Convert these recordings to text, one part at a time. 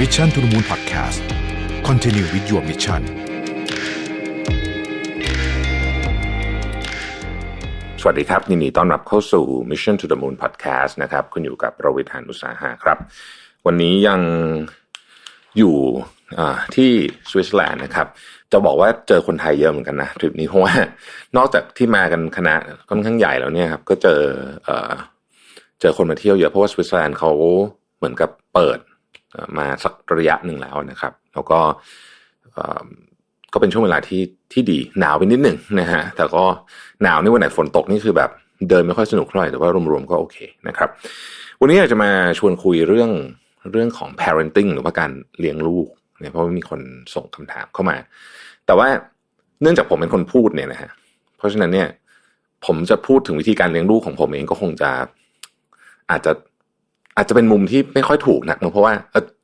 Mission to the Moon Podcast Continue with your mission สวัสดีครับยินดีต้อนรับเข้าสู่ Mission to the Moon Podcast นะครับ คุณอยู่กับประวิทยานุสาหะครับ วันนี้ยังอยู่ที่สวิตเซอร์แลนด์นะครับ จะบอกว่าเจอคนไทยเยอะเหมือนกันนะทริปนี้เพราะว่านอกจากที่มากันคณะค่อนข้างใหญ่แล้วเนี่ยครับ ก็เจอเจอคนมาเที่ยวเยอะเพราะว่าสวิตเซอร์แลนด์เขาเหมือนกับเปิด มาสักระยะหนึ่งแล้วนะครับ แล้วก็ก็เป็นช่วงเวลาที่ที่ดีหนาวไปนิดหนึ่งนะฮะแต่ก็หนาวนี่วันไหนฝนตกนี่คือแบบเดินไม่ค่อยสนุกเท่าไหร่แต่ว่ารวมๆก็โอเคนะครับ วันนี้อยากจะมาชวนคุยเรื่องเรื่องของ parenting หรือว่าการเลี้ยงลูกเนี่ยเพราะว่ามีคนส่งคำถามเข้ามา แต่ว่าเนื่องจากผมเป็นคนพูดเนี่ยนะฮะเพราะฉะนั้นเนี่ยผมจะพูดถึงวิธีการเลี้ยงลูกของผมเองก็คงจะอาจจะ อาจจะเป็นมุมที่ไม่ค่อยถูกนะเพราะว่า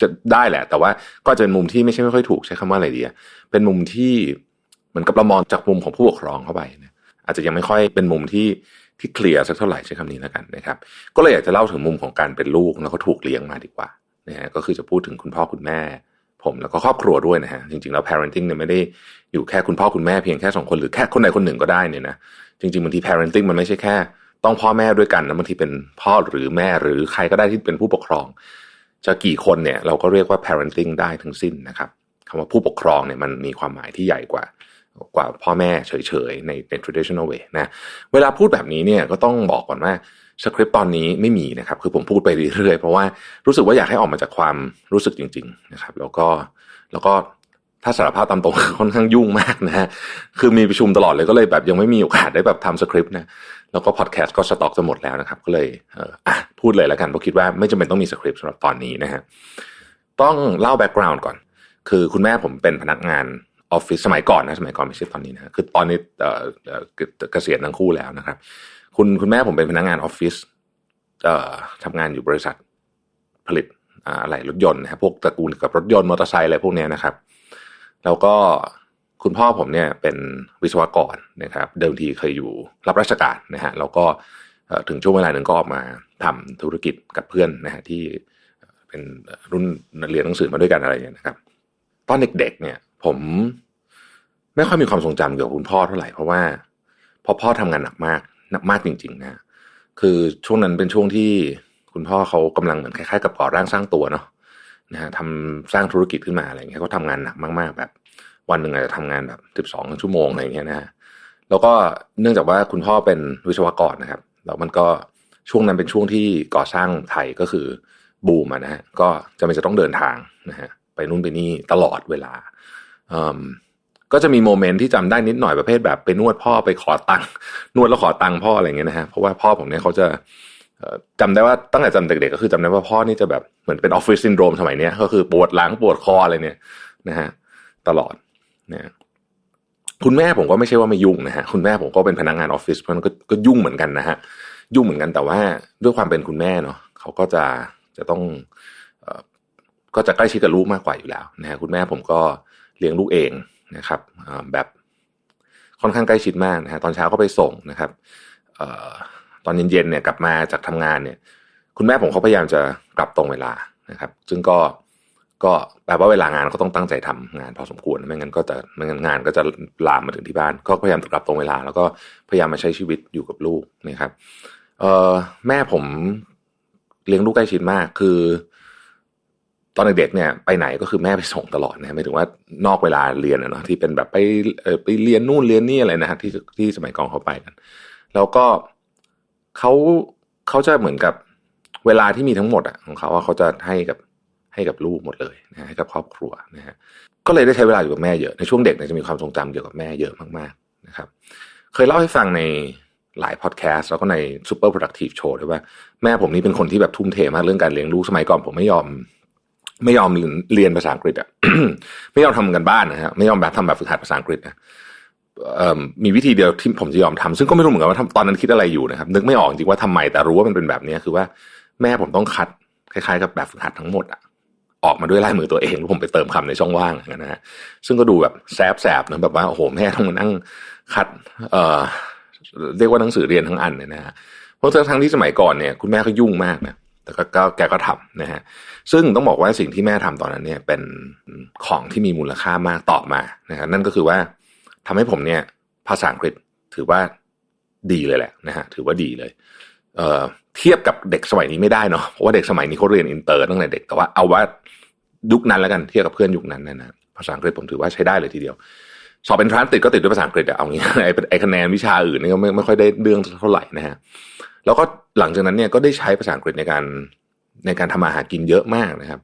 จะได้แหละ แต่ว่าก็จะเป็นมุมที่ไม่ใช่ไม่ค่อยถูกใช้คำว่าอะไรดีเป็นมุมที่เหมือนกับเรามองจากมุมของผู้ปกครองเข้าไปนะอาจจะยังไม่ค่อยเป็นมุมที่ที่เคลียร์สักเท่าไหร่ใช้คำนี้แล้วกันนะครับ ก็เลยอยากจะเล่าถึงมุมของการเป็นลูกแล้วก็ถูกเลี้ยงมาดีกว่านะฮะก็คือจะพูดถึงคุณพ่อคุณแม่ ผมแล้วก็ครอบครัวด้วยนะฮะจริงๆแล้ว parenting เนี่ยไม่ได้อยู่แค่คุณพ่อคุณแม่เพียงแค่สองคนหรือแค่คนใดคนหนึ่งก็ได้เนี่ยนะจริงๆบางที parenting มันไม่ใช่แค่ ต้องพ่อแม่ด้วยกันนะบางทีเป็นพ่อหรือแม่หรือใครก็ได้ที่เป็นผู้ปกครอง จะกี่คนเนี่ยเราก็เรียกว่า parenting ได้ทั้งสิ้นนะครับคำว่าผู้ปกครองเนี่ยมันมีความหมายที่ใหญ่กว่า กว่าพ่อแม่เฉยๆในใน traditional way นะเวลาพูดแบบนี้เนี่ยก็ต้องบอกก่อนว่าสคริปต์ตอนนี้ไม่มีนะครับ คือผมพูดไปเรื่อยๆ เพราะว่ารู้สึกว่าอยากให้ออกมาจากความรู้สึกจริง ๆ นะครับ แล้วก็แล้วก็ถ้าสารภาพตามตรงค่อนข้างยุ่งมากนะฮะคือมีประชุมตลอดเลยก็เลยแบบยังไม่มีโอกาสได้แบบทำสคริปต์นะ แล้วก็พอดแคสต์ก็สต็อกจะหมดแล้วนะครับ ก็เลยเอออะพูดเลยแล้วกันเพราะคิดว่าไม่จำเป็นต้องมีสคริปต์สำหรับตอนนี้นะฮะต้องเล่าแบ็กกราวน์ก่อน คือคุณแม่ผมเป็นพนักงานออฟฟิศสมัยก่อนนะสมัยก่อนไม่ใช่ตอนนี้นะคือตอนนี้เกษียณทั้งคู่แล้วนะครับ คุณคุณแม่ผมเป็นพนักงานออฟฟิศทำงานอยู่บริษัทผลิตอะไรรถยนต์นะครับพวกตระกูลกับรถยนต์มอเตอร์ไซค์อะไรพวกนี้นะครับ แล้วก็ คุณพ่อผมเนี่ยเป็นวิศวกรนะครับ เดิมทีเคยอยู่รับราชการนะฮะแล้วก็ถึงช่วงเวลาหนึ่งก็ออกมาทำธุรกิจกับเพื่อนนะฮะที่เป็นรุ่นเรียนหนังสือมาด้วยกันอะไรอย่างนี้นะครับ ตอนเด็กๆเนี่ย ผมไม่ค่อยมีความทรงจำเกี่ยวกับคุณพ่อเท่าไหร่เพราะว่าพอพ่อทำงานหนักมากหนักมากจริง ๆ นะ คือช่วงนั้นเป็นช่วงที่คุณพ่อเขากำลังเหมือนคล้ายๆกับก่อร่างสร้างตัวเนาะนะฮะทำสร้างธุรกิจขึ้นมาอะไรเงี้ยเขาทำงานหนักมากๆแบบ วันหนึ่งอาจจะทำงานแบบสิบสองชั่วโมงอะไรเงี้ยนะฮะแล้วก็เนื่องจากว่าคุณพ่อเป็นวิศวกรนะครับแล้วมันก็ช่วงนั้นเป็นช่วงที่ก่อสร้างไทยก็คือบูมนะฮะก็จะไม่จะต้องเดินทางนะฮะไปนู่นไปนี่ตลอดเวลาก็จะมีโมเมนต์ที่จำได้นิดหน่อยประเภทแบบไปนวดพ่อไปขอตังค์นวดแล้วขอตังค์พ่ออะไรเงี้ยนะฮะเพราะว่าพ่อผมเนี่ยเขาจะจำได้ว่าตั้งแต่จำเด็กๆก็คือจำได้ว่าพ่อนี่จะแบบเหมือนเป็นออฟฟิศซินโดรมสมัยนี้ก็คือปวดหลังปวดคออะไรเนี่ยนะฮะตลอด นะคุณแม่ผมก็ไม่ใช่ว่าไม่ยุ่งนะฮะคุณแม่ผมก็เป็นพนักงานออฟฟิศเพราะนั้นก็ยุ่งเหมือนกันนะฮะยุ่งเหมือนกันแต่ว่าด้วยความเป็นคุณแม่เนาะเขาก็จะจะต้องก็จะใกล้ชิดกับลูกมากกว่าอยู่แล้วนะฮะคุณแม่ผมก็เลี้ยงลูกเองนะครับแบบค่อนข้างใกล้ชิดมากนะฮะตอนเช้าก็ไปส่งนะครับตอนเย็นๆเนี่ยกลับมาจากทำงานเนี่ย คุณแม่ผมเขาพยายามจะกลับตรงเวลานะครับ ซึ่งก็ ก็แปลว่าเวลางานก็ต้องตั้งใจทำงานพอสมควรไม่งั้นก็จะไม่งั้นงานก็จะลามมาถึงที่บ้าน ก็พยายามกลับตรงเวลา แล้วก็พยายามมาใช้ชีวิตอยู่กับลูกนะครับเออแม่ผมเลี้ยงลูกใกล้ชิดมากคือ ตอนเด็กๆเนี่ย ไปไหนก็คือแม่ไปส่งตลอดนะไม่ถึงว่านอกเวลาเรียนนะที่เป็นแบบไปไปเรียนนู่นเรียนนี่อะไรนะฮะที่ที่สมัยก่อนเขาไปกันแล้วก็เขาเขาจะเหมือนกับเวลาที่มีทั้งหมดอะของเขาว่าเขาจะให้กับ ให้กับลูกหมดเลยนะให้กับครอบครัวนะฮะก็เลยได้ใช้เวลาอยู่กับแม่เยอะในช่วงเด็กเนี่ยจะมีความทรงจำเกี่ยวกับแม่เยอะมากๆนะครับ เคยเล่าให้ฟังในหลายพอดแคสต์แล้วก็ใน Super Productive Show ด้วยว่าแม่ผมนี่เป็นคนที่แบบทุ่มเทมากเรื่องการเลี้ยงลูกสมัยก่อนผมไม่ยอม ไม่ยอมเรียนภาษาอังกฤษอะไม่ยอมทำกันบ้านนะฮะไม่ยอมแบบทำแบบฝึกหัดภาษาอังกฤษนะมีวิธีเดียวที่ผมจะยอมทำซึ่งก็ไม่รู้เหมือนกันว่าตอนนั้นคิดอะไรอยู่นะครับ นึกไม่ออกจริงว่าทำไมแต่รู้ว่ามันเป็นแบบนี้คือว่าแม่ผมต้องคัดคล้ายๆกับแบบฝึกหัดทั้งหมดอะ ออกมาด้วยลายมือตัวเองแล้วผมไปเติมคำในช่องว่างนะฮะซึ่งก็ดูแบบแสบๆนะแบบว่าโอ้โหแม่ต้องมานั่งคัดเอ่อเรียกว่าหนังสือเรียนทั้งอันเนี่ยนะฮะเพราะทั้งที่สมัยก่อนเนี่ยคุณแม่ก็ยุ่งมากนะแต่ก็กแกก็ทำนะฮะซึ่งต้องบอกว่าสิ่งที่แม่ทำตอนนั้นเนี่ยเป็นของที่มีมูลค่ามากต่อมานะครับนั่นก็คือว่าทำให้ผมเนี่ยภาษาอังกฤษถือว่าดีเลยแหละนะฮะถือว่าดีเลย เอ่อเทียบกับเด็กสมัยนี้ไม่ได้เนาะเพราะว่าเด็กสมัยนี้เขาเรียนอินเตอร์ตั้งแต่เด็กแต่ว่าเอาว่ายุคนั้นแล้วกันเทียบกับเพื่อนยุคนั้นนะนะภาษาอังกฤษผมถือว่าใช้ได้เลยทีเดียว สอบเป็นทรานติดก็ติดด้วยภาษาอังกฤษอะเอางี้ไอ้ไอ้คะแนนวิชาอื่นนี่ก็ไม่ไม่ค่อยได้เรื่องเท่าไหร่นะฮะแล้วก็หลังจากนั้นเนี่ยก็ได้ใช้ภาษาอังกฤษในการในการทำมาหากินเยอะมากนะครับ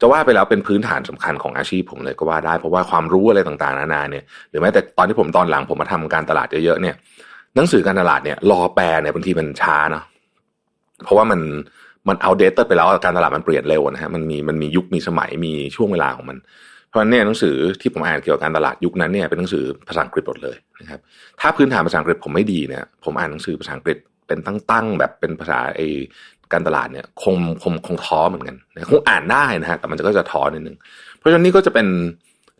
จะว่าไปแล้วเป็นพื้นฐานสำคัญของอาชีพผมเลยก็ว่าได้เพราะว่าความรู้อะไรต่างๆนานาเนี่ยหรือแม้แต่ตอนที่ผมตอนหลังผมมาทำการตลาดเยอะๆเนี่ย หนังสือการตลาดเนี่ยรอแปลเนี่ยบางทีมันช้าเนาะเพราะว่ามันมันเอาเดตไปแล้วการตลาดมันเปลี่ยนเร็วนะฮะมันมีมันมียุคมีสมัยมีช่วงเวลาของมัน เพราะฉะนั้นเนี่ยหนังสือที่ผมอ่านเกี่ยวกับการตลาดยุคนั้นเนี่ยเป็นหนังสือภาษาอังกฤษหมดเลยนะครับถ้าพื้นฐานภาษาอังกฤษผมไม่ดีเนี่ยผมอ่านหนังสือภาษาอังกฤษเป็นตั้งๆแบบเป็นภาษาไอการตลาดเนี่ยคงคงคงท้อเหมือนกันคงอ่านได้นะฮะแต่มันก็จะท้อนิดนึงเพราะฉะนั้นนี่ก็จะเป็น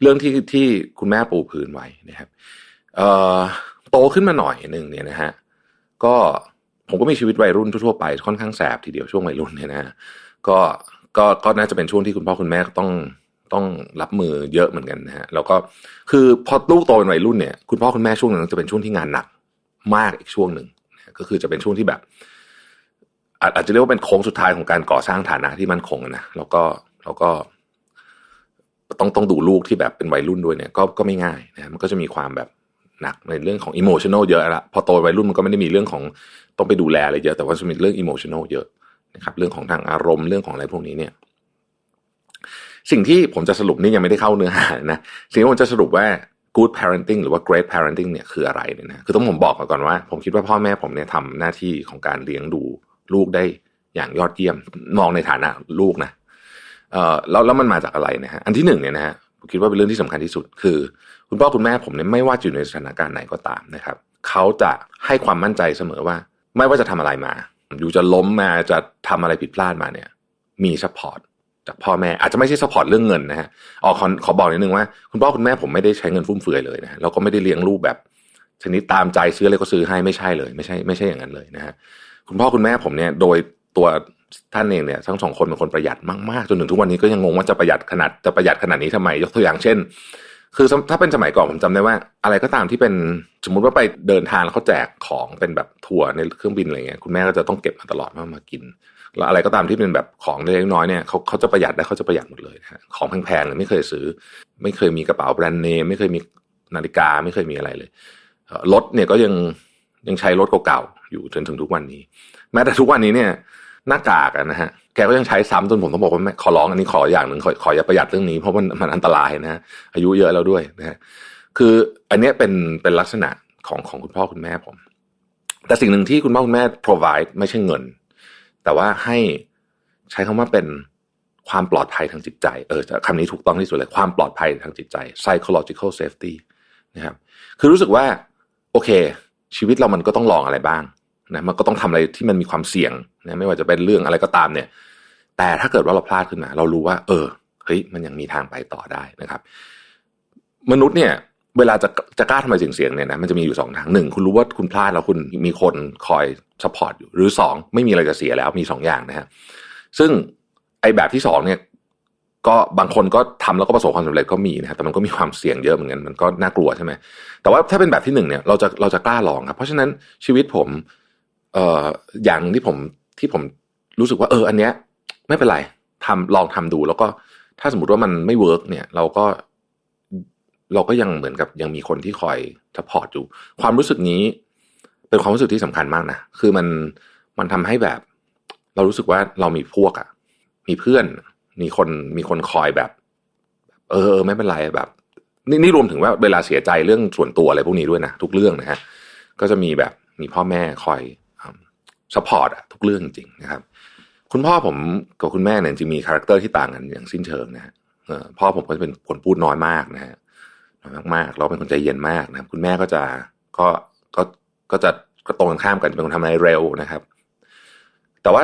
เรื่องที่ที่คุณแม่ปูพื้นไว้นะครับเอ่อ โตขึ้นมาหน่อยหนึ่งเนี่ยนะฮะก็ผมก็มีชีวิตวัยรุ่นทั่วๆไปค่อนข้างแสบทีเดียวช่วงวัยรุ่นเนี่ยนะฮะก็ก็ก็น่าจะเป็นช่วงที่คุณพ่อคุณแม่ต้องต้องรับมือเยอะเหมือนกันนะฮะแล้วก็คือพอลูกโตเป็นวัยรุ่นเนี่ยคุณพ่อคุณแม่ช่วงนั้นจะเป็นช่วงที่งานหนักมากอีกช่วงหนึ่งก็คือจะเป็นช่วงที่แบบ อาจจะเรียกว่าเป็นโค้งสุดท้ายของการก่อสร้างฐานะที่มั่นคงนะแล้วก็แล้วก็ ต้องต้องดูลูกที่แบบเป็นวัยรุ่นด้วยเนี่ย ก็ก็ไม่ง่ายนะมันก็จะมีความแบบ หนักในเรื่องของอิโมชันอลเยอะละพอโตวัยรุ่นมันก็ไม่ได้มีเรื่องของต้องไปดูแลอะไรเยอะแต่ว่าจะมีเรื่องอิโมชันอลเยอะนะครับเรื่องของทางอารมณ์เรื่องของอะไรพวกนี้เนี่ย สิ่งที่ผมจะสรุปนี่ยังไม่ได้เข้าเนื้อหานะสิ่งที่ผมจะสรุปว่า good parenting หรือว่า great parenting เนี่ยคืออะไรเนี่ยนะคือต้องผมบอกก่อนว่า ผมคิดว่าพ่อแม่ผมเนี่ยทำหน้าที่ของการเลี้ยงดูลูกได้อย่างยอดเยี่ยมมองในฐานะลูกนะเออแล้วแล้วมันมาจากอะไรนะฮะอันที่หนึ่งเนี่ยนะฮะผมคิดว่าเป็นเรื่องที่สำคัญที่สุดคือ คุณพ่อคุณแม่ผมเนี่ยไม่ว่าจะอยู่ในสถานการณ์ไหนก็ตามนะครับเขาจะให้ความมั่นใจเสมอว่า ไม่ว่าจะทำอะไรมาอยู่จะล้มมาจะทำอะไรผิดพลาดมาเนี่ย มีซัพพอร์ตจากพ่อแม่อาจจะไม่ใช่ซัพพอร์ตเรื่องเงินนะฮะออขอขอบอกนิดนึงว่าคุณพ่อคุณแม่ผมไม่ได้ใช้เงินฟุ่มเฟือยเลยนะแล้วก็ไม่ได้เลี้ยงลูกแบบชนิดตามใจซื้ออะไรก็ซื้อให้ไม่ใช่เลยไม่ใช่ไม่ใช่อย่างนั้นเลยนะฮะคุณพ่อคุณแม่ผมเนี่ยโดยตัวท่านเองเนี่ยทั้งสองคนเป็นคนประหยัดมากๆจนถึงทุกวันนี้ก็ยังงงว่าจะประหยัดขนาดจะประหยัดขนาดนี้ทำไม ยกตัวอย่างเช่น คือถ้าเป็นสมัยก่อนผมจำได้ว่า อะไรก็ตามที่เป็นสมมุติว่าไปเดินทางแล้วเขาแจกของเป็นแบบทัวร์ในเครื่องบินอะไรเงี้ยคุณแม่ก็จะต้องเก็บมาตลอดมามากิน แล้วอะไรก็ตามที่เป็นแบบของเล็กน้อยเนี่ยเขาเขาจะประหยัดได้เขาจะประหยัดหมดเลยนะของแพงๆเลยไม่เคยซื้อ ไม่เคยมีกระเป๋าแบรนด์เนมไม่เคยมีนาฬิกาไม่เคยมีอะไรเลยรถเนี่ยก็ยังยังใช้รถเก่าๆอยู่จนถึงทุกวันนี้ แม้แต่ทุกวันนี้เนี่ย หน้ากากนะฮะแกก็ยังใช้ซ้ำจนผมต้องบอกว่าขอร้องอันนี้ขออย่างหนึ่งขอขออย่าประหยัดเรื่องนี้เพราะมันมันอันตรายนะฮะอายุเยอะแล้วด้วยนะฮะคืออันนี้เป็นเป็นลักษณะของของคุณพ่อคุณแม่ผม แต่สิ่งหนึ่งที่คุณพ่อคุณแม่ provide ไม่ใช่เงิน แต่ว่าให้ใช้คำว่าเป็นความปลอดภัยทางจิตใจ เออคำนี้ถูกต้องที่สุดเลย ความปลอดภัยทางจิตใจ psychological safety นะครับ คือรู้สึกว่า โอเค ชีวิตเรามันก็ต้องลองอะไรบ้าง นะมันก็ต้องทำอะไรที่มันมีความเสี่ยงนะไม่ว่าจะเป็นเรื่องอะไรก็ตามเนี่ย แต่ถ้าเกิดว่าเราพลาดขึ้นมา เรารู้ว่า เออเฮ้ยมันยังมีทางไปต่อได้นะครับ มนุษย์เนี่ย เวลาจะจะกล้าทำอะไรเสี่ยงๆเนี่ยนะมันจะมีอยู่สองทางหนึ่งคุณรู้ว่าคุณพลาดแล้วคุณมีคนคอยซัพพอร์ตอยู่ หรือสองไม่มีอะไรจะเสียแล้วมีสองอย่างนะฮะซึ่งไอแบบที่สองเนี่ยก็บางคนก็ทำแล้วก็ประสบความสำเร็จก็มีนะฮะแต่มันก็มีความเสี่ยงเยอะเหมือนกันมันก็น่ากลัวใช่ไหมแต่ว่าถ้าเป็นแบบที่หนึ่งเนี่ยเราจะเราจะกล้าลองครับ เพราะฉะนั้นชีวิตผม เอ่ออย่างที่ผมที่ผมรู้สึกว่าเออ อันเนี้ย ไม่เป็นไรทำลองทำดู แล้วก็ถ้าสมมติว่ามันไม่เวิร์กเนี่ย เราก็เราก็ยังเหมือนกับยังมีคนที่คอยซัพพอร์ตอยู่ ความรู้สึกนี้เป็นความรู้สึกที่สำคัญมากนะ คือมันมันทำให้แบบ เรารู้สึกว่าเรามีพวกอะมีเพื่อน มีคนมีคนคอยแบบ เออ ไม่เป็นไรแบบ นี่นี่รวมถึงว่าเวลาเสียใจเรื่องส่วนตัวอะไรพวกนี้ด้วยนะทุกเรื่องนะฮะก็จะมีแบบมีพ่อแม่คอย สปอร์ตอะทุกเรื่องจริงนะครับ คุณพ่อผมกับคุณแม่เนี่ยจริงมีคาแรคเตอร์ที่ต่างกันอย่างสิ้นเชิงนะฮะพ่อผมก็จะเป็นคนพูดน้อยมากนะฮะน้อยมากๆเราเป็นคนใจเย็นมากนะครับ คุณแม่ก็จะก็ก็ก็จะก็ตรงกันข้ามกันเป็นคนทำอะไรเร็วนะครับ แต่ว่า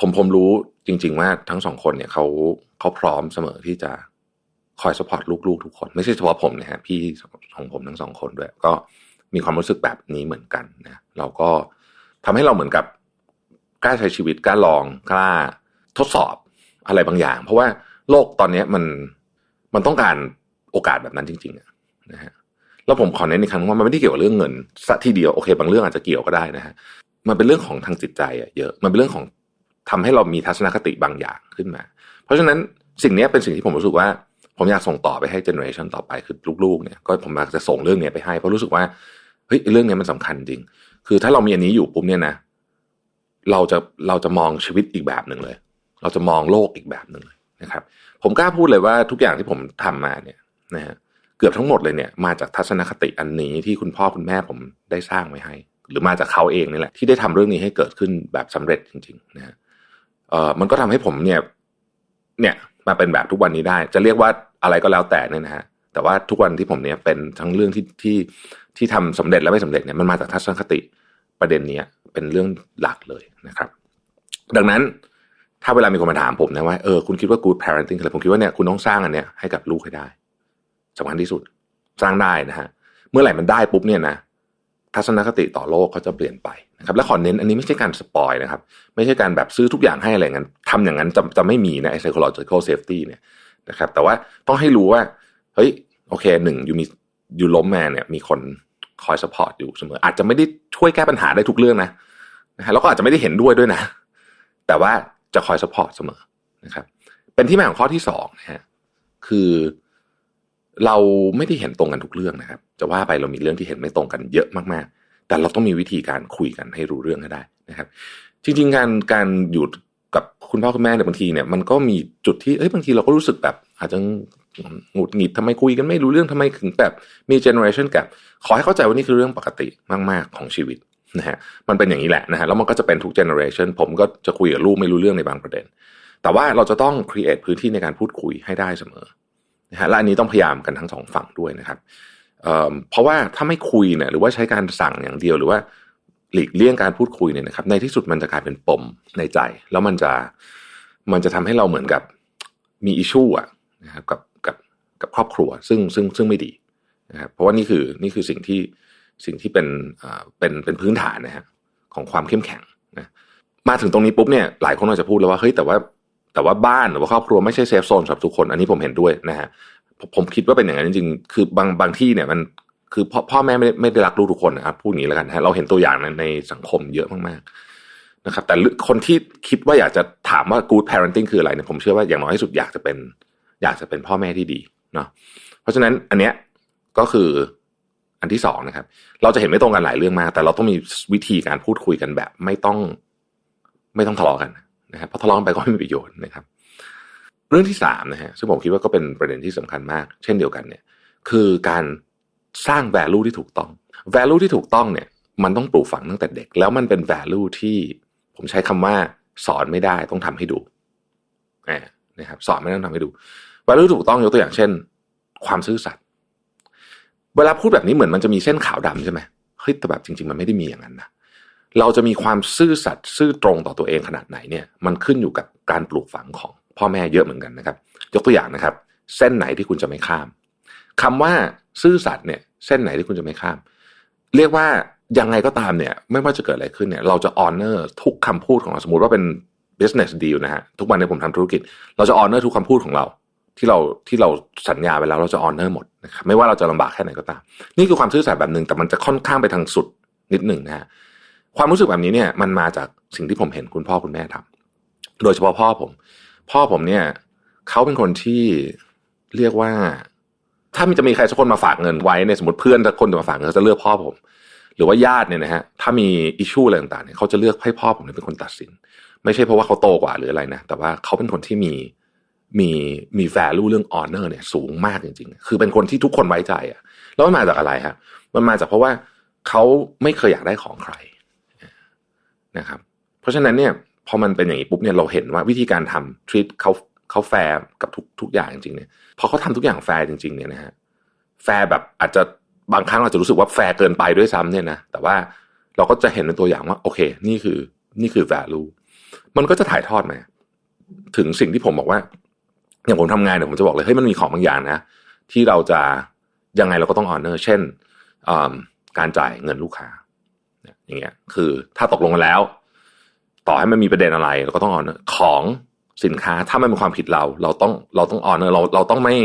ผมผมรู้จริง ๆ ว่าทั้งสองคนเนี่ยเขาเขาพร้อมเสมอที่จะคอยสปอร์ตลูกๆทุกคน ไม่ใช่เฉพาะผมนะฮะพี่ของผมทั้งสองคนด้วย ก็มีความรู้สึกแบบนี้เหมือนกันนะเราก็ ทำให้เราเหมือนกับกล้าใช้ชีวิตกล้าลองกล้าทดสอบอะไรบางอย่าง เพราะว่าโลกตอนนี้มันมันต้องการโอกาสแบบนั้นจริงๆนะฮะแล้วผมขอเน้นอีกครั้งว่ามันไม่ได้เกี่ยวกับเรื่องเงินสัทีเดียวโอเค บางเรื่องอาจจะเกี่ยวก็ได้นะฮะมันเป็นเรื่องของทางจิตใจอะเยอะมันเป็นเรื่องของทำให้เรามีทัศนคติบางอย่างขึ้นมา เพราะฉะนั้นสิ่งนี้เป็นสิ่งที่ผมรู้สึกว่า ผมอยากส่งต่อไปให้เจเนอเรชันต่อไปคือลูกๆเนี่ยก็ผมอยากจะส่งเรื่องนี้ไปให้เพราะรู้สึกว่าเฮ้ยเรื่องนี้มันสำคัญจริง คือถ้าเรามีอันนี้อยู่ปุ๊บเนี่ยนะ เราจะเราจะมองชีวิตอีกแบบหนึ่งเลย เราจะมองโลกอีกแบบหนึ่งเลยนะครับ ผมกล้าพูดเลยว่าทุกอย่างที่ผมทำมาเนี่ยนะฮะเกือบทั้งหมดเลยเนี่ยมาจากทัศนคติอันนี้ที่คุณพ่อคุณแม่ผมได้สร้างไว้ให้ หรือมาจากเขาเองนี่แหละที่ได้ทำเรื่องนี้ให้เกิดขึ้นแบบสำเร็จจริงๆนะฮะเอ่อมันก็ทำให้ผมเนี่ย เนี่ยมาเป็นแบบทุกวันนี้ได้ จะเรียกว่าอะไรก็แล้วแต่เนี่ยนะฮะแต่ว่าทุกวันที่ผมเนี่ยเป็นทั้งเรื่องที่ที่ที่ทำสำเร็จและไม่สำเร็จเนี่ยมันมาจากทัศนคติ ประเด็นนี้เป็นเรื่องหลักเลยนะครับ ดังนั้นถ้าเวลามีคนมาถามผมนะว่าเออคุณคิดว่า good parenting อะไรผมคิดว่าเนี่ยคุณต้องสร้างอันเนี้ยให้กับลูกให้ได้สำคัญที่สุดสร้างได้นะฮะเมื่อไหร่มันได้ปุ๊บเนี่ยนะทัศนคติต่อโลกเขาจะเปลี่ยนไปนะครับและขอเน้นอันนี้ไม่ใช่การสปอยนะครับ ไม่ใช่การแบบซื้อทุกอย่างให้อะไรเงี้ยทำอย่างนั้นจะจะไม่มีนะไอ้ psychological safety เนี่ยนะครับ แต่ว่าต้องให้รู้ว่า เฮ้ย โอเคหนึ่งอยู่มีอยู่ล้มมาเนี่ย มีคน คอยสปอร์ตอยู่เสมออาจจะไม่ได้ช่วยแก้ปัญหาได้ทุกเรื่องนะนะฮะแล้วก็อาจจะไม่ได้เห็นด้วยด้วยนะ แต่ว่าจะคอยสปอร์ตเสมอนะครับ เป็นที่มาของข้อที่สองนะฮะคือเราไม่ได้เห็นตรงกันทุกเรื่องนะครับ จะว่าไปเรามีเรื่องที่เห็นไม่ตรงกันเยอะมากๆ แต่เราต้องมีวิธีการคุยกันให้รู้เรื่องให้ได้นะครับ จริงๆการการอยู่กับคุณพ่อคุณแม่เนี่ยบางทีเนี่ยมันก็มีจุดที่เอ้ยบางทีเราก็รู้สึกแบบ อาจจะ หงุดหงิดทำไมคุยกันไม่รู้เรื่องทำไมถึงแบบมีเจเนอเรชันแกับขอให้เข้าใจว่านี่คือเรื่องปกติมาก ๆ ของชีวิตนะฮะมันเป็นอย่างนี้แหละนะฮะแล้วมันก็จะเป็นทุกเจเนอเรชันผมก็จะคุยกับลูกไม่รู้เรื่องในบางประเด็น แต่ว่าเราจะต้อง create พื้นที่ในการพูดคุยให้ได้เสมอนะฮะและอันนี้ต้องพยายามกันทั้งสองฝั่งด้วยนะครับเเพราะว่าถ้าไม่คุยเนี่ยหรือว่าใช้การสั่งอย่างเดียวหรือว่าหลีกเลี่ยงการพูดคุยเนี่ยนะครับ ในที่สุดมันจะกลายเป็นปมในใจ แล้วมันจะมันจะทำให้เราเหมือนกับมีอิชูอะนะครับกับ กับครอบครัว ซึ่งซึ่งซึ่งไม่ดีนะครับเพราะว่านี่คือนี่คือสิ่งที่สิ่งที่เป็นเป็นเป็นพื้นฐานนะฮะของความเข้มแข็งนะมาถึงตรงนี้ปุ๊บเนี่ยหลายคนอาจจะพูดแล้วว่าเฮ้ยแต่ว่าแต่ว่าบ้านหรือว่าครอบครัวไม่ใช่เซฟโซนสำหรับทุกคน อันนี้ผมเห็นด้วยนะฮะผมคิดว่าเป็นอย่างนั้นจริงๆคือบางบางที่เนี่ยมันคือพ่อพ่อแม่ไม่ไม่ได้รักลูกทุกคนนะครับพูดอย่างนี้แล้วกันฮะเราเห็นตัวอย่างในในสังคมเยอะมากๆนะครับ แต่คนที่คิดว่าอยากจะถามว่า good parenting คืออะไรเนี่ยผมเชื่อว่าอย่างน้อยที่สุดอยากจะเป็น อยากจะเป็นพ่อแม่ที่ดี เนาะเพราะฉะนั้นอันเนี้ยก็คืออันที่สองนะครับ เราจะเห็นไม่ตรงกันหลายเรื่องมาก แต่เราต้องมีวิธีการพูดคุยกันแบบ ไม่ต้อง ไม่ต้องทะเลาะกันนะครับเพราะทะเลาะไปก็ไม่มีประโยชน์นะครับ เรื่องที่สามนะฮะซึ่งผมคิดว่าก็เป็นประเด็นที่สำคัญมาก เช่นเดียวกันเนี่ย คือการสร้าง value ที่ถูกต้อง value ที่ถูกต้องเนี่ย มันต้องปลูกฝังตั้งแต่เด็ก แล้วมันเป็น value ที่ผมใช้คำว่าสอนไม่ได้ต้องทำให้ดูนะครับสอนไม่ต้องทำให้ดู value ถูกต้องยกตัวอย่างเช่น ความซื่อสัตย์เวลาพูดแบบนี้เหมือนมันจะมีเส้นขาวดำใช่ไหมเฮ้ยแต่แบบจริง ๆ มันไม่ได้มีอย่างนั้นนะเราจะมีความซื่อสัตย์ซื่อตรงต่อตัวเองขนาดไหนเนี่ย มันขึ้นอยู่กับการปลูกฝังของพ่อแม่เยอะเหมือนกันนะครับ ยกตัวอย่างนะครับ เส้นไหนที่คุณจะไม่ข้ามคำว่าซื่อสัตย์เนี่ย เส้นไหนที่คุณจะไม่ข้าม เรียกว่ายังไงก็ตามเนี่ย ไม่ว่าจะเกิดอะไรขึ้นเนี่ย เราจะออนเนอร์ทุกคำพูดของเราสมมติว่าเป็น business deal นะฮะทุกวันนี้ผมทำธุรกิจ เราจะออนเนอร์ทุกคำพูดของเรา ที่เราที่เราสัญญาไปแล้วเราจะออนเนอร์หมดนะครับไม่ว่าเราจะลำบากแค่ไหนก็ตาม นี่คือความซื่อสัตย์แบบหนึ่งแต่มันจะค่อนข้างไปทางสุดนิดหนึ่งนะฮะความรู้สึกแบบนี้เนี่ยมันมาจากสิ่งที่ผมเห็นคุณพ่อคุณแม่ทำโดยเฉพาะพ่อผม พ่อผมเนี่ยเขาเป็นคนที่เรียกว่า ถ้ามีจะมีใครสักคนมาฝากเงินไว้เนี่ยสมมติเพื่อนสักคนจะมาฝากเงินจะเลือกพ่อผม หรือว่าญาติเนี่ยนะฮะถ้ามีอิชชูอะไรต่างๆเนี่ยเขาจะเลือกให้พ่อผมเป็นคนตัดสิน ไม่ใช่เพราะว่าเขาโตกว่าหรืออะไรนะแต่ว่าเขาเป็นคนที่มี มีมีแวลูเรื่องออเนอร์เนี่ยสูงมากจริงๆ คือเป็นคนที่ทุกคนไว้ใจอะแล้วมันมาจากอะไรฮะ มันมาจากเพราะว่าเขาไม่เคยอยากได้ของใครนะครับ เพราะฉะนั้นเนี่ยพอมันเป็นอย่างนี้ปุ๊บเนี่ยเราเห็นว่าวิธีการทำทรีตเขาเขาแฟร์กับทุกทุกอย่างจริงๆเนี่ยพอเขาทำทุกอย่างแฟร์จริง ๆเนี่ยนะฮะแฟร์แบบอาจจะบางครั้งเราจะรู้สึกว่าแฟร์เกินไปด้วยซ้ำเนี่ยนะแต่ว่าเราก็จะเห็นเป็นตัวอย่างว่า โอเค นี่คือนี่คือ value มันก็จะถ่ายทอดมา ถึงสิ่งที่ผมบอกว่า อย่างผมทำงานเนี่ยผมจะบอกเลยเฮ้ยมันมีของบางอย่างนะ ที่เราจะยังไงเราก็ต้องออนเนอร์เช่นการจ่ายเงินลูกค้าอย่างเงี้ย คือถ้าตกลงกันแล้ว ต่อให้มันมีประเด็นอะไรเราก็ต้องออนอร์ของสินค้าถ้ามันเป็นความผิดเรา เราต้องเราต้องออนเราเราต้องไม่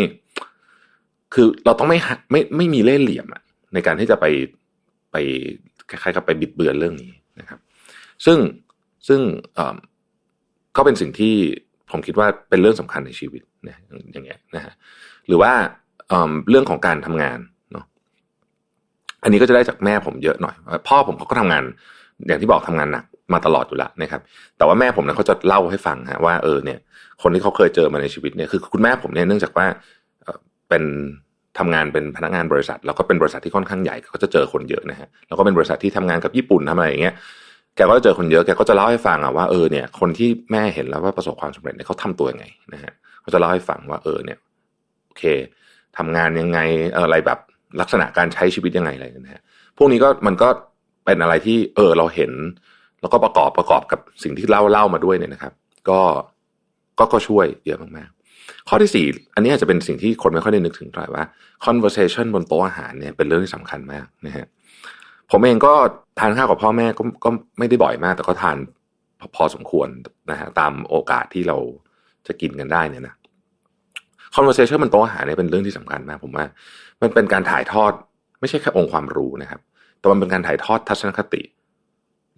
คือเราต้องไม่ไม่ไม่มีเล่ห์เหลี่ยมอะในการที่จะไปไปคล้ายๆกับไปบิดเบือนเรื่องนี้นะครับ ซึ่งซึ่งก็เป็นสิ่งที่ ผมคิดว่าเป็นเรื่องสำคัญในชีวิตนะอย่างเงี้ยนะฮะหรือว่าเรื่องของการทำงานเนาะอันนี้ก็จะได้จากแม่ผมเยอะหน่อย พ่อผมเขาก็ทำงาน อย่างที่บอกทำงานหนักมาตลอดอยู่แล้วนะครับ แต่ว่าแม่ผมเนี่ยเขาจะเล่าให้ฟังฮะว่าเออเนี่ย คนที่เขาเคยเจอมาในชีวิตเนี่ยคือคุณแม่ผมเนี่ยเนื่องจากว่าเป็นทำงานเป็นพนักงานบริษัท แล้วก็เป็นบริษัทที่ค่อนข้างใหญ่เขาจะเจอคนเยอะนะฮะแล้วก็เป็นบริษัทที่ทำงานกับญี่ปุ่นทำอะไรอย่างเงี้ย แกก็จะเจอคนเยอะแกก็จะเล่าให้ฟังอะว่าเออเนี่ยคนที่แม่เห็นแล้วว่าประสบความสำเร็จเนี่ยเขาทำตัวยังไงนะฮะเขาจะเล่าให้ฟังว่าเออเนี่ยโอเคทำงานยังไงอะไรแบบลักษณะการใช้ชีวิตยังไงอะไรนะฮะพวกนี้ก็มันก็เป็นอะไรที่เออเราเห็น แล้วก็ประกอบประกอบกับสิ่งที่เล่าเล่ามาด้วยเนี่ยนะครับ ก็ก็ก็ช่วยเยอะมากๆ ข้อที่สี่อันนี้อาจจะเป็นสิ่งที่คนไม่ค่อยได้นึกถึงเท่าไหร่ว่า conversation บนโต๊ะอาหารเนี่ยเป็นเรื่องที่สำคัญมากนะฮะ ผมเองก็ทานข้าวกับพ่อแม่ก็ก็ไม่ได้บ่อยมาก แต่ก็ทานพอพอสมควรนะฮะตามโอกาสที่เราจะกินกันได้เนี่ยนะ conversation บนโต๊ะอาหารเนี่ยเป็นเรื่องที่สำคัญมากผมว่า มันเป็นการถ่ายทอด ไม่ใช่แค่องค์ความรู้นะครับ แต่มันเป็นการถ่ายทอดทัศนคติ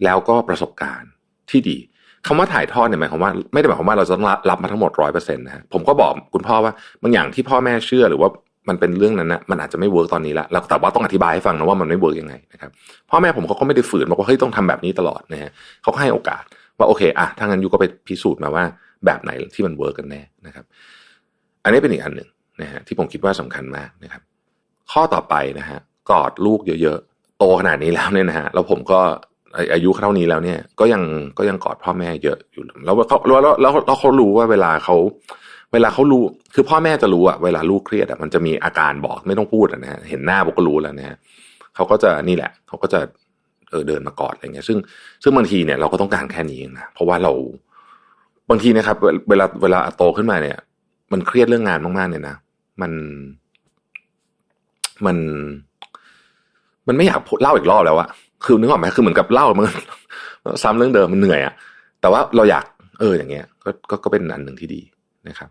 แล้วก็ประสบการณ์ที่ดีคำว่าถ่ายทอดเนี่ยหมายความว่าไม่ได้หมายความว่าเราจะต้องรับมาทั้งหมดร้อยเปอร์เซ็นต์นะฮะผมก็บอกคุณพ่อว่าบางอย่างที่พ่อแม่เชื่อหรือว่า มันเป็นเรื่องนั้นนะมันอาจจะไม่เวิร์กตอนนี้ละแล้วแต่ว่าต้องอธิบายให้ฟังนะว่ามันไม่เวิร์กยังไงนะครับพ่อแม่ผมเขาก็ไม่ได้ฝืนบอกว่าเฮ้ยต้องทำแบบนี้ตลอดนะฮะเขาให้โอกาสว่าโอเคอะถ้างั้นยูก็ไปพิสูจน์มาว่าแบบไหนที่มันเวิร์กกันแน่นะครับ อันนี้เป็นอีกอันหนึ่งนะฮะที่ผมคิดว่าสำคัญมากนะครับ ข้อต่อไปนะฮะกอดลูกเยอะๆโตขนาดนี้แล้วเนี่ยนะฮะแล้วผมก็อายุเท่านี้แล้วเนี่ย ก็ยังก็ยังกอดพ่อแม่เยอะอยู่แล้วเขาแล้วแล้วแล้วเขารู้ว่าเวลาเขา เวลาเขารู้คือพ่อแม่จะรู้อะเวลาลูกเครียดอะมันจะมีอาการบอกไม่ต้องพูดนะฮะเห็นหน้าบอกก็รู้แล้วนะฮะเขาก็จะนี่แหละเขาก็จะเออเดินมากอดอะไรเงี้ย ซึ่งซึ่งบางทีเนี่ยเราก็ต้องการแค่นี้เองนะเพราะว่าเราบางทีนะครับ เวลาเวลาโตขึ้นมาเนี่ย มันเครียดเรื่องงานมากๆเนี่ยนะมันมัน มันไม่อยากเล่าอีกรอบแล้วอะคือนึกออกไหมคือเหมือนกับเล่ามันซ้ำเรื่องเดิมมันเหนื่อยอะแต่ว่าเราอยากเอออย่างเงี้ย ก็ก็ก็เป็นอันหนึ่งที่ดีนะครับ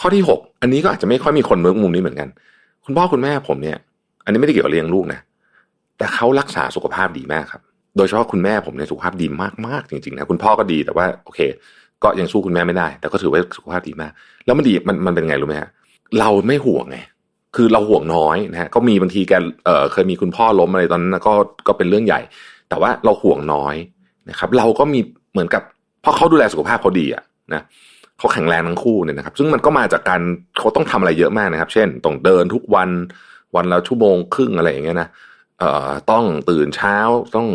ข้อที่หกอันนี้ก็อาจจะไม่ค่อยมีคนเมืองมุมนี้เหมือนกัน คุณพ่อคุณแม่ผมเนี่ย อันนี้ไม่ได้เกี่ยวกับเลี้ยงลูกนะ แต่เขารักษาสุขภาพดีมากครับ โดยเฉพาะคุณแม่ผมเนี่ยสุขภาพดีมากๆจริงๆนะคุณพ่อก็ดีแต่ว่าโอเค ก็ยังสู้คุณแม่ไม่ได้ แต่ก็ถือว่าสุขภาพดีมาก แล้วมันดีมันมันเป็นไงรู้ไหมฮะเราไม่ห่วงไงคือเราห่วงน้อยนะฮะก็มีบางทีแกเออเคยมีคุณพ่อล้มอะไรตอนนั้นก็ก็เป็นเรื่องใหญ่ แต่ว่าเราห่วงน้อยนะครับ เราก็มีเหมือนกับเพราะเขาดูแลสุขภาพเขาดีอะนะ เขาแข็งแรงทั้งคู่เนี่ยนะครับ ซึ่งมันก็มาจากการเขาต้องทำอะไรเยอะมากนะครับ เช่นต้องเดินทุกวันวันละชั่วโมงครึ่งอะไรอย่างเงี้ยนะเอ่อต้องตื่นเช้าต้อง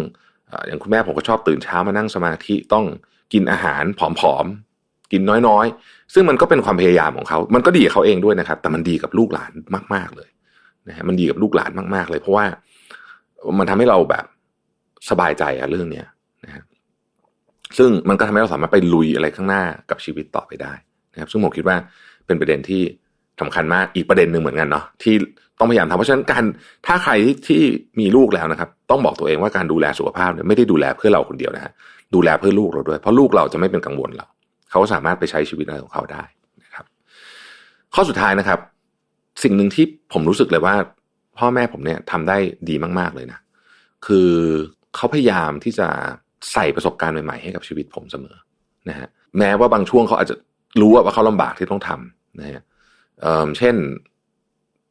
อย่างคุณแม่ผมก็ชอบตื่นเช้ามานั่งสมาธิต้องกินอาหารผอมๆกินน้อยๆ ซึ่งมันก็เป็นความพยายามของเขา มันก็ดีกับเขาเองด้วยนะครับ แต่มันดีกับลูกหลานมากๆเลยนะฮะมันดีกับลูกหลานมากๆเลย เพราะว่ามันทำให้เราแบบสบายใจอะเรื่องเนี้ย ซึ่งมันก็ทำให้เราสามารถไปลุยอะไรข้างหน้ากับชีวิตต่อไปได้นะครับซึ่งผมคิดว่าเป็นประเด็นที่สำคัญมากอีกประเด็นหนึ่งเหมือนกันเนาะที่ต้องพยายามทำเพราะฉะนั้นการถ้าใครที่มีลูกแล้วนะครับ ต้องบอกตัวเองว่าการดูแลสุขภาพเนี่ยไม่ได้ดูแลเพื่อเราคนเดียวนะฮะดูแลเพื่อลูกเราด้วย เพราะลูกเราจะไม่เป็นกังวลเราเขาสามารถไปใช้ชีวิตอะไรของเขาได้นะครับ ข้อสุดท้ายนะครับ สิ่งหนึ่งที่ผมรู้สึกเลยว่า พ่อแม่ผมเนี่ยทำได้ดีมาก ๆเลยนะคือเขาพยายามที่จะ ใส่ประสบการณ์ใหม่ๆให้กับชีวิตผมเสมอนะฮะแม้ว่าบางช่วงเขาอาจจะรู้ว่าเขาลำบากที่ต้องทำนะฮะเเช่น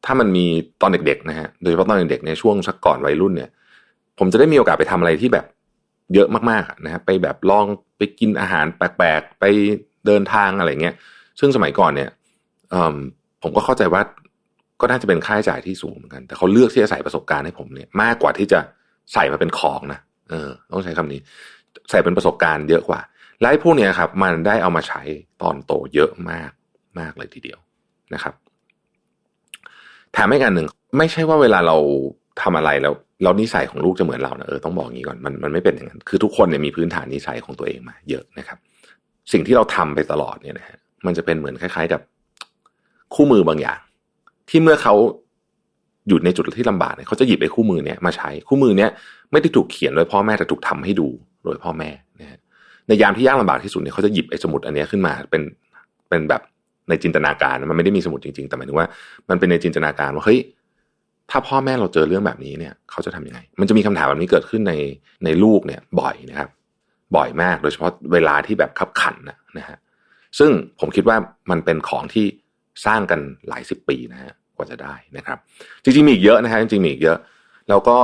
ถ้ามันมีตอนเด็กๆนะฮะโดยเฉพาะตอนเด็กๆในช่วงสักก่อนวัยรุ่นเนี่ย ผมจะได้มีโอกาสไปทำอะไรที่แบบเยอะมากๆนะฮะไปแบบลองไปกินอาหารแปลกๆไปเดินทางอะไรเงี้ย ซึ่งสมัยก่อนเนี่ยผมก็เข้าใจว่าก็น่าจะเป็นค่าใช้จ่ายที่สูงเหมือนกัน แต่เขาเลือกที่จะใส่ประสบการณ์ให้ผมเนี่ยมากกว่าที่จะใส่มาเป็นของนะ เออต้องใช้คำนี้ ใส่เป็นประสบการณ์เยอะกว่าและไอ้พวกนี้ครับ มันได้เอามาใช้ตอนโตเยอะมากมากเลยทีเดียวนะครับแถมไม่กันหนึ่งไม่ใช่ว่าเวลาเราทำอะไรแล้วเรานิสัยของลูกจะเหมือนเรานะเออต้องบอกงี้ก่อนมันมันไม่เป็นอย่างนั้นคือทุกคนเนี่ยมีพื้นฐานนิสัยของตัวเองมา เยอะนะครับ สิ่งที่เราทำไปตลอดเนี่ยนะฮะมันจะเป็นเหมือนคล้าย ๆ กับคู่มือบางอย่าง ที่เมื่อเขา อยู่ในจุดที่ลำบากเนี่ยเขาจะหยิบไอ้คู่มือเนี้ยมาใช้คู่มือเนี้ยไม่ได้ถูกเขียนโดยพ่อแม่แต่ถูกทำให้ดูโดยพ่อแม่นะฮะในยามที่ยากลำบากที่สุดเนี่ยเขาจะหยิบไอ้สมุดอันนี้ขึ้นมาเป็นเป็นแบบในจินตนาการมันไม่ได้มีสมุดจริงๆ แต่หมายถึงว่า มันเป็นในจินตนาการว่าเฮ้ยถ้าพ่อแม่เราเจอเรื่องแบบนี้เนี่ย เขาจะทำยังไง มันจะมีคำถามแบบนี้เกิดขึ้นในในลูกเนี่ยบ่อยนะครับ บ่อยมากโดยเฉพาะเวลาที่แบบขับขันนะนะฮะซึ่งผมคิดว่ามันเป็นของที่สร้างกันหลายสิบปีนะฮะ กว่าจะได้นะครับ จริงๆมีอีกเยอะนะฮะจริงๆมีอีกเยอะ แล้วก็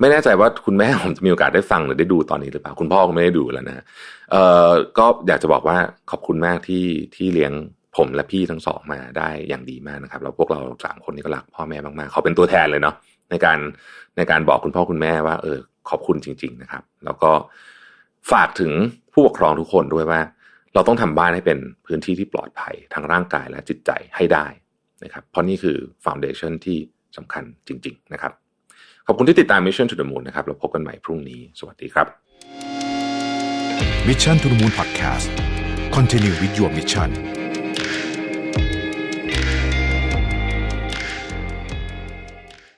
ไม่แน่ใจว่าคุณแม่ผมจะมีโอกาสได้ฟังหรือได้ดูตอนนี้หรือเปล่าคุณพ่อก็ไม่ได้ดูแล้วนะเอ่อก็อยากจะบอกว่าขอบคุณมากที่ที่เลี้ยงผมและพี่ทั้งสองมาได้อย่างดีมากนะครับแล้วพวกเราสามคนนี้ก็รักพ่อแม่มากๆเขาเป็นตัวแทนเลยเนาะในการในการบอกคุณพ่อคุณแม่ว่า เออ ขอบคุณจริง ๆ นะครับ แล้วก็ฝากถึงผู้ปกครองทุกคนด้วยว่า เราต้องทำบ้านให้เป็นพื้นที่ที่ปลอดภัยทั้งร่างกายและจิตใจให้ได้ นะครับเพราะนี่คือฟาวเดชันที่สำคัญจริง ๆ นะครับ ขอบคุณที่ติดตาม Mission to the Moon นะครับเราพบกันใหม่พรุ่งนี้ สวัสดีครับ Mission to the Moon Podcast Continue with your mission